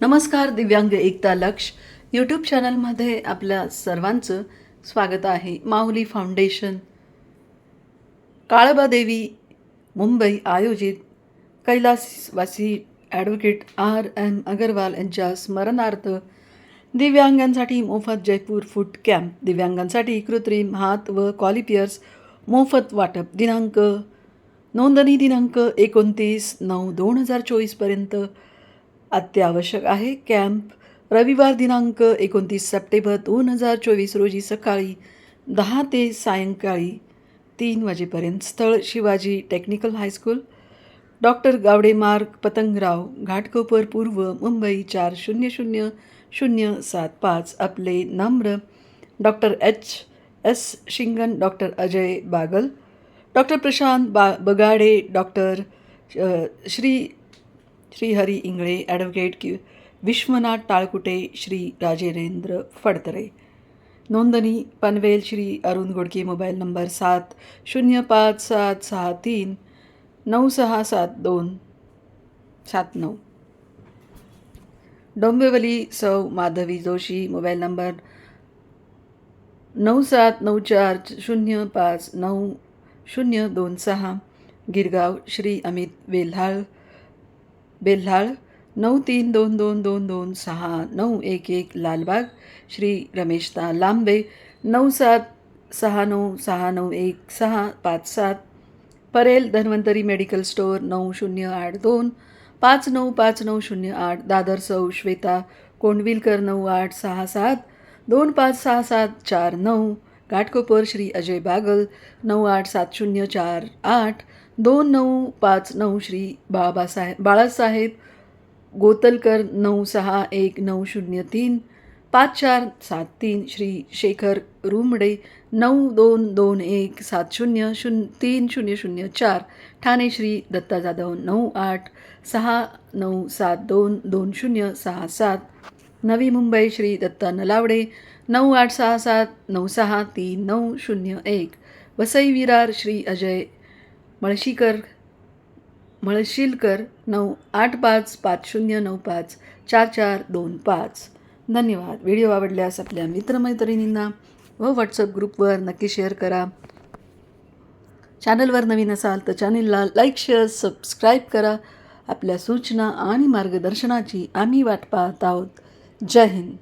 नमस्कार दिव्यांग एकता लक्ष. यूट्यूब चॅनलमध्ये आपल्या सर्वांचं स्वागत आहे. माऊली फाउंडेशन काळबादेवी मुंबई आयोजित कैलासवासी ॲडव्होकेट आर एम अगरवाल यांच्या स्मरणार्थ दिव्यांगांसाठी मोफत जयपूर फूड कॅम्प दिव्यांगांसाठी कृत्रिम हात व कॉलिपियर्स मोफत वाटप दिनांक नोंदणी दिनांक एकोणतीस नऊ दोन हजार चोवीसपर्यंत अत्यावश्यक आहे. कॅम्प रविवार दिनांक एकोणतीस सप्टेंबर दोन हजार चोवीस रोजी सकाळी दहा ते सायंकाळी तीन वाजेपर्यंत स्थळ Shivaji technical high school doctor Gawade मार्ग पतंगराव घाटकोपर पूर्व मुंबई चार शून्य शून्य शून्य सात पाच आपले नम्र doctor H S Shingan doctor Ajay Bagal doctor Prashant बा बगाडे डॉक्टर श्री श्रीहरी इंगळे ॲडव्होकेट कि विश्वनाथ टाळकुटे श्री राजेंद्र फडतरे नोंदणी पनवेल श्री अरुण गोडके मोबाईल नंबर सात शून्य पाच सात सहा तीन नऊ सहा सात दोन सात नऊ डोंबिवली सौ माधवी जोशी मोबाईल नंबर नऊ सात नऊ चार शून्य पाच नऊ शून्य दोन सहा गिरगाव श्री अमित वेल्हाळ बेल्हाळ नऊ तीन दोन दोन दोन दोन सहा नऊ एक एक लालबाग श्री रमेशता लांबे नऊ सात सहा नऊ सहा नऊ एक सहा पाच सात परेल धन्वंतरी मेडिकल स्टोअर नऊ शून्य आठ दोन पाच नऊ पाच नऊ शून्य आठ दादर सौ श्वेता कोंडविलकर नऊ आठ सहा सात दोन पाच सहा सात चार नऊ घाटकोपर श्री अजय बागल नऊ आठ सात शून्य चार आठ दोन नऊ पाच नऊ श्री बाबासाहेब बाळासाहेब गोतलकर नऊ सहा एक नऊ शून्य तीन पाच चार सात तीन श्री शेखर रुमडे नऊ दोन दोन एक सात शून्य शून्य तीन शून्य शून्य चार ठाणे श्री दत्ता जाधव नऊ आठ सहा नऊ सात दोन दोन शून्य सहा सात नवी मुंबई श्री दत्ता नलावडे नऊ आठ सहा सात नऊ सहा तीन नऊ शून्य एक वसई विरार श्री अजय मळशीकर म्हळशीलकर नऊ आठ पाच पाच शून्य नऊ पाच चार चार दोन पाच. धन्यवाद. व्हिडिओ आवडल्यास आपल्या मित्रमैत्रिणींना व व्हॉट्सअप ग्रुपवर नक्की शेअर करा. चॅनलवर नवीन असाल तर चॅनलला लाईक शेअर सबस्क्राईब करा. आपल्या सूचना आणि मार्गदर्शनाची आम्ही वाट पाहत आहोत. जय हिंद.